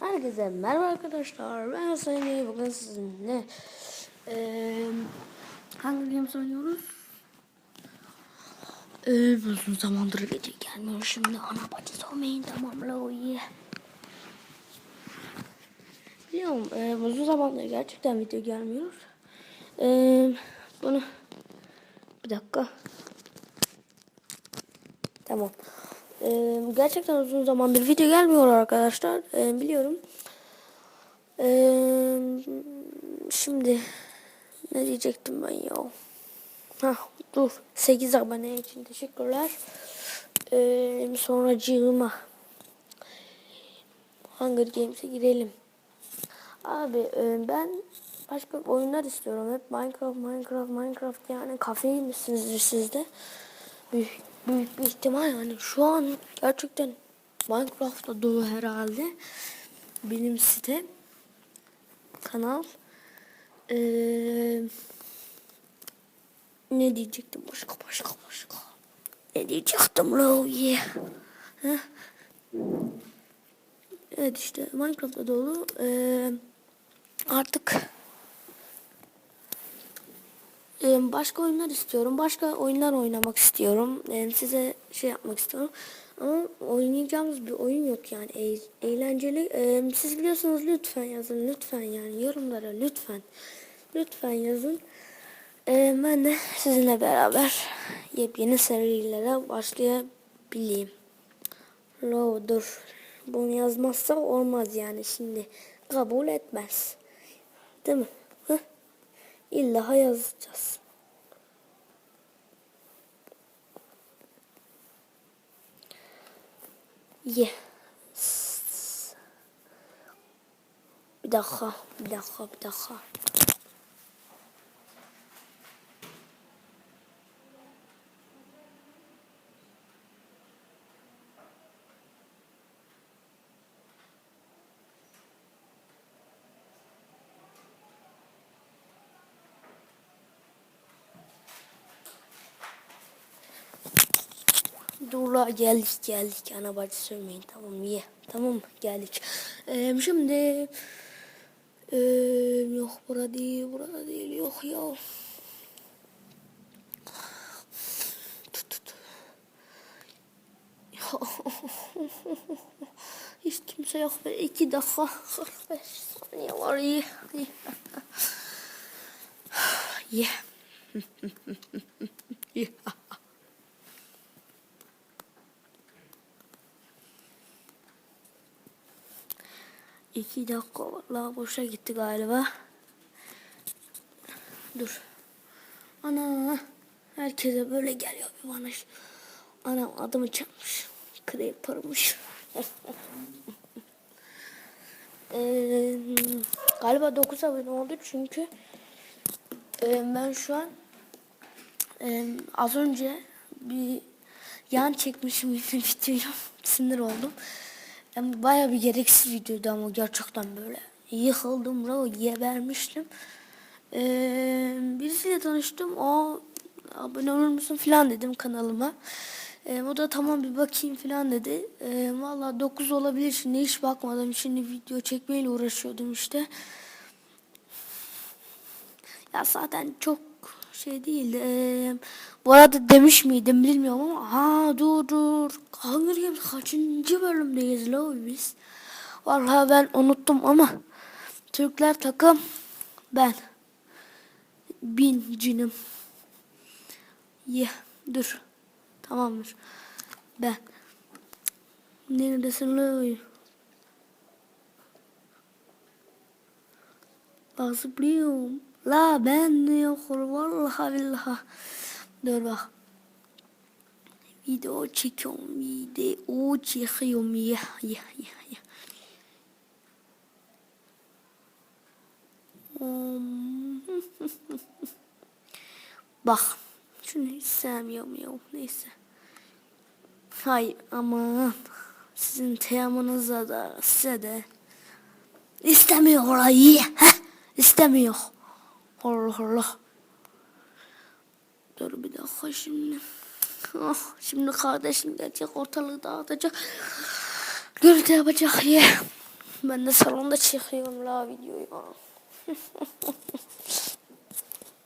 Herkese merhaba arkadaşlar. Ben Sayın. Bugün sizinle eee hangi games oynuyoruz? Eee uzun zamandır video gelmiyor. Şimdi ana bacı sormayın tamam la o iyi. Biliyorum eee, uzun zamandır gerçekten video gelmiyor. Eee bunu bir dakika. Tamam. Ee, gerçekten uzun zamandır video gelmiyor arkadaşlar. Ee, biliyorum. Ee, şimdi ne diyecektim ben ya? Ha dur. 8 abone için teşekkürler. Ee, sonra cığıma. Hunger Games'e girelim. Abi e, ben başka oyunlar istiyorum. Hep Minecraft, Minecraft, Minecraft yani kafeyi misinizdir sizde? Büyük, büyük bir ihtimal yani şu an gerçekten Minecraft'ta dolu herhalde. Benim site kanal ee, ne diyecektim başka başka başka ne diyecektim lo yeah. Heh. Evet işte Minecraft'ta dolu. Ee, artık başka oyunlar istiyorum. Başka oyunlar oynamak istiyorum. Ee, size şey yapmak istiyorum. Ama oynayacağımız bir oyun yok yani. Eğlenceli. Ee, siz biliyorsanız lütfen yazın. Lütfen yani yorumlara lütfen. Lütfen yazın. Ee, ben de sizinle beraber yepyeni serilere başlayabileyim. Lo dur. Bunu yazmazsa olmaz yani şimdi. Kabul etmez. Değil mi? İlla yazacağız. Yes. Bir dakika, bir dakika, bir dakika. Dula geldik geldik ana bacı sövmeyin tamam iyi tamam geldik. Ee, şimdi ee, yok burada değil burada değil yok ya. Hiç kimse yok. Böyle iki dakika 45 saniye var. İyi. İyi. yeah. yeah. 2 dakika vallahi boşa gitti galiba. Dur. Ana herkese böyle geliyor bir bana. Anam adımı çalmış. Creeper'mış. ee, galiba 9 abone oldu çünkü e, ben şu an e, az önce bir yan çekmişim videoyu. Sinir oldum. Yani baya bir gereksiz videoydu ama gerçekten böyle yıkıldım bravo gebermiştim. Ee, birisiyle tanıştım o abone olur musun falan dedim kanalıma. Ee, o da tamam bir bakayım falan dedi. Ee, Valla 9 olabilir şimdi hiç bakmadım şimdi video çekmeyle uğraşıyordum işte. Ya zaten çok şey değildi. Ee, bu arada demiş miydim bilmiyorum ama ha dur dur. Hunger Games kaçıncı bölümdeyiz la biz? Vallahi ben unuttum ama Türkler takım ben. Bin cinim. Ye yeah, dur. Tamamdır. Ben. Neredesin la? Bak zıplıyorum. La ben yok vallahi billahi. Dur bak. Video çekiyorum. Video çekiyorum. Ya ya ya ya. Bak. Şunu hiç ya. Neyse. Hayır aman. Sizin teyamanıza da size de istemiyor orayı. Heh, istemiyor. Allah Allah. Dur bir dakika şimdi. Oh, şimdi kardeşim gelecek ortalığı dağıtacak. Gürültü yapacak ya. Ben de salonda çekiyorum la videoyu.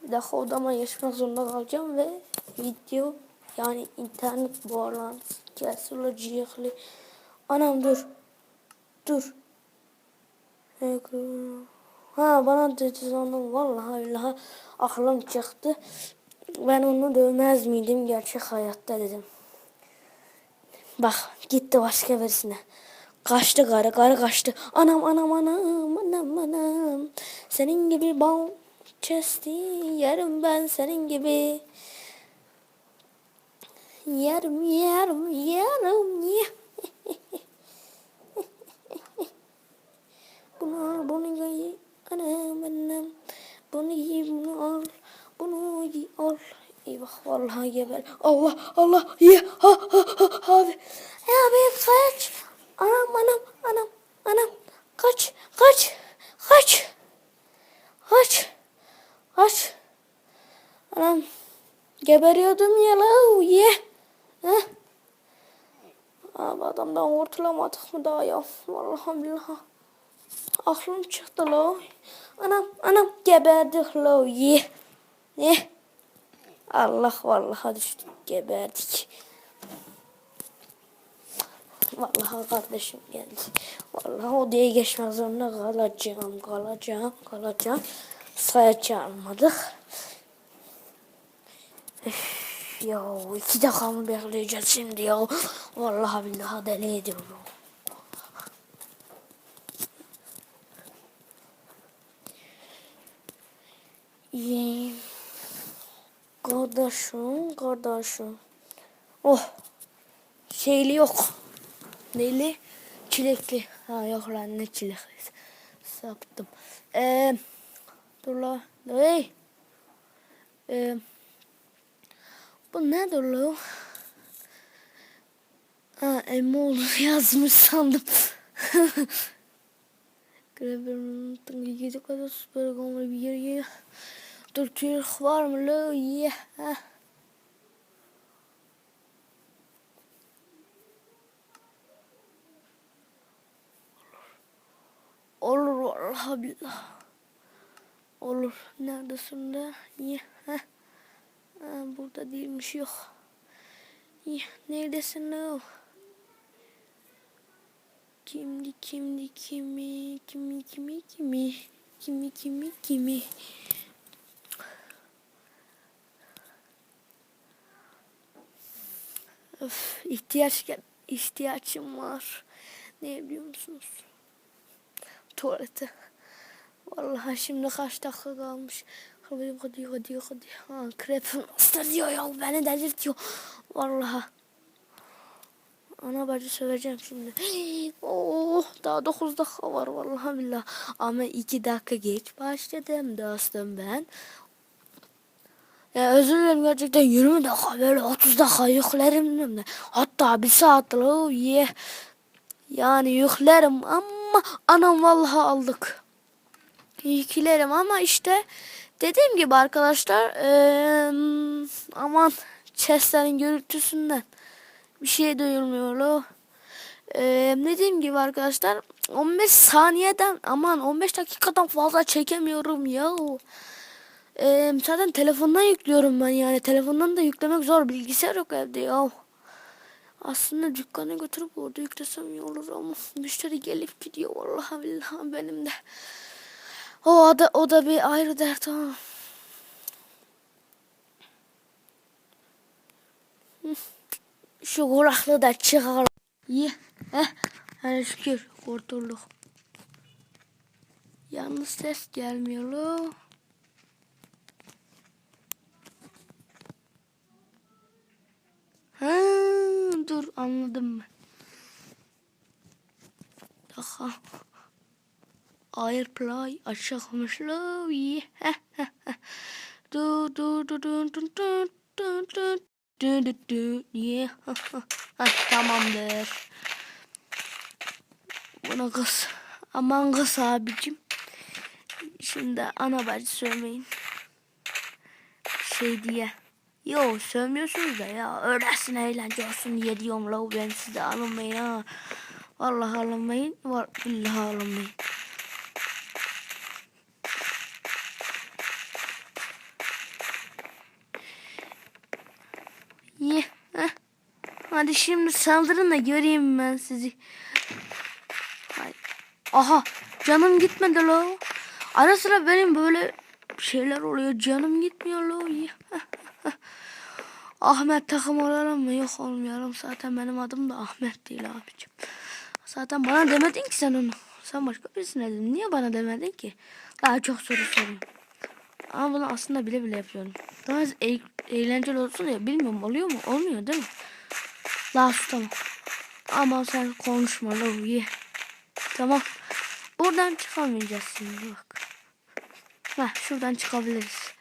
bir dakika odama geçmek zorunda kalacağım ve video yani internet bağlantısı kesilecek. Anam dur. Dur. Ekran. Ha bana dedi sandım vallahi billahi aklım çıktı. Ben onu dövmez miydim gerçek hayatta dedim. Bak gitti başka birisine. Kaçtı karı, karı kaçtı. Anam anam anam anam anam. Senin gibi bal chesti yerim ben senin gibi. Yerim yerim yerim ye. bunu bunu giy. Anam anam. Bunu giy bunu al. Bunu giy al. Eyvah vallahi geber. Allah Allah ye ha ha ha abi. Ya abi kaç. Anam anam anam anam. Kaç kaç kaç. Kaç. Kaç. Anam. Geberiyordum ya la ye. Heh. Abi adamdan kurtulamadık mı daha ya? Vallahi billahi. Aklım çıktı la. Anam anam geberdik la ye. Ye. Allah vallahi düştük geberdik. Vallahi kardeşim geldi. Vallahi odaya geçmek zorunda kalacağım, kalacağım, kalacağım. Saya çağırmadık. Üf, ya iki dakika mı bekleyeceğiz şimdi ya? Vallahi billahi deli ediyorum. İyi. Kardeşim, kardeşim. Oh. Şeyli yok. Neyli? Çilekli. Ha yok lan ne çilekli. Saptım. Eee. Dur la. Hey. Eee. Bu nedir la? Ha Emoğlu yazmış sandım. Greber'ın gece kadar süper gomri bir yer Dur Türk var mı la? Yeah. Olur vallahi billah. Olur. Neredesin de? İyi. Heh. Burada değilmiş yok. İyi. Neredesin o? Kimdi kimdi kimi kimi kimi kimi kimi kimi kimi Öf, ihtiyaç ihtiyacım var. Ne biliyor musunuz? tuvalete. Vallahi şimdi kaç dakika kalmış. Hadi hadi hadi hadi. Ha, krepim hasta diyor ya beni delirtiyor. Vallahi. Ana bacı söyleyeceğim şimdi. Oh daha 9 dakika var vallahi billah. Ama 2 dakika geç başladım dostum ben. Ya özür dilerim gerçekten 20 dakika böyle 30 dakika yüklerim. Hatta bir saat ye. Yani yüklerim ama anam vallahi aldık. Yüklerim ama işte dediğim gibi arkadaşlar ee, aman chestlerin gürültüsünden bir şey duyulmuyor lo. Ee, dediğim gibi arkadaşlar 15 saniyeden aman 15 dakikadan fazla çekemiyorum ya. Ee, zaten telefondan yüklüyorum ben yani telefondan da yüklemek zor bilgisayar yok evde ya. Aslında dükkana götürüp orada yüklesem iyi olur ama müşteri gelip gidiyor vallahi billahi benim de. O da o da bir ayrı dert ama. Şu kulaklığı da çıkar. İyi. Heh. Hele şükür kurtulduk. Yalnız ses gelmiyor lo. dur anladım mı? Daha Airplay açıkmış lo. Du du du du du du du du du du du yeah. tamamdır. Buna kız. Aman kız abicim. Şimdi ana bacı söylemeyin. Şey diye. Yo sövmüyorsunuz da ya. Öylesine eğlence olsun diye diyorum la ben size alınmayın ha. Vallahi ağlamayın. Var billahi ağlamayın. Ye. heh. Hadi şimdi saldırın da göreyim ben sizi. Aha canım gitmedi lo. Ara sıra benim böyle şeyler oluyor. Canım gitmiyor heh, heh. Ahmet takım olalım mı? Yok olmayalım. Zaten benim adım da Ahmet değil abicim. Zaten bana demedin ki sen onu. Sen başka birisine dedin. Niye bana demedin ki? Daha çok soru soruyorum. Ama bunu aslında bile bile yapıyorum. Daha e- eğlenceli olsun ya. Bilmiyorum oluyor mu? Olmuyor değil mi? Daha sus tamam. Ama sen konuşma lo ye. Tamam. Buradan çıkamayacağız şimdi bak. Heh, şuradan çıkabiliriz.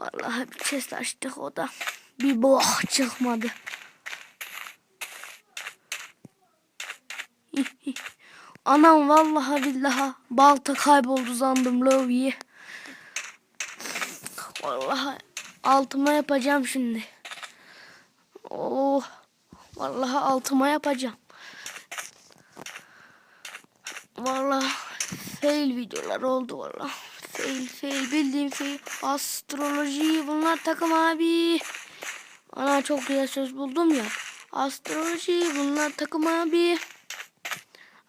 Vallahi bir chest açtık o da. Bir bok çıkmadı. Anam vallahi billahi balta kayboldu zandım loviye. Vallahi altıma yapacağım şimdi. Oh. Vallahi altıma yapacağım. Vallahi fail videolar oldu vallahi. Fail fail bildiğim fail. Astroloji bunlar takım abi. Ana çok güzel söz buldum ya. Astroloji bunlar takım abi.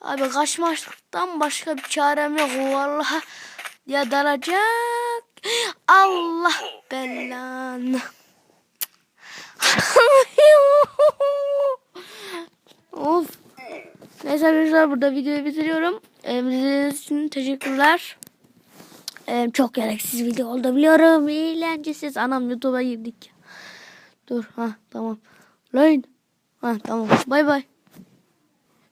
Abi kaçmaktan başka bir çarem yok vallahi. Ya dalacak. Allah belanı. of. Neyse arkadaşlar burada videoyu bitiriyorum. Ee, için teşekkürler. Çok gereksiz video oldu biliyorum. Eğlencesiz. Anam YouTube'a girdik. Dur ha tamam. Lan. Ha tamam. Bay bay.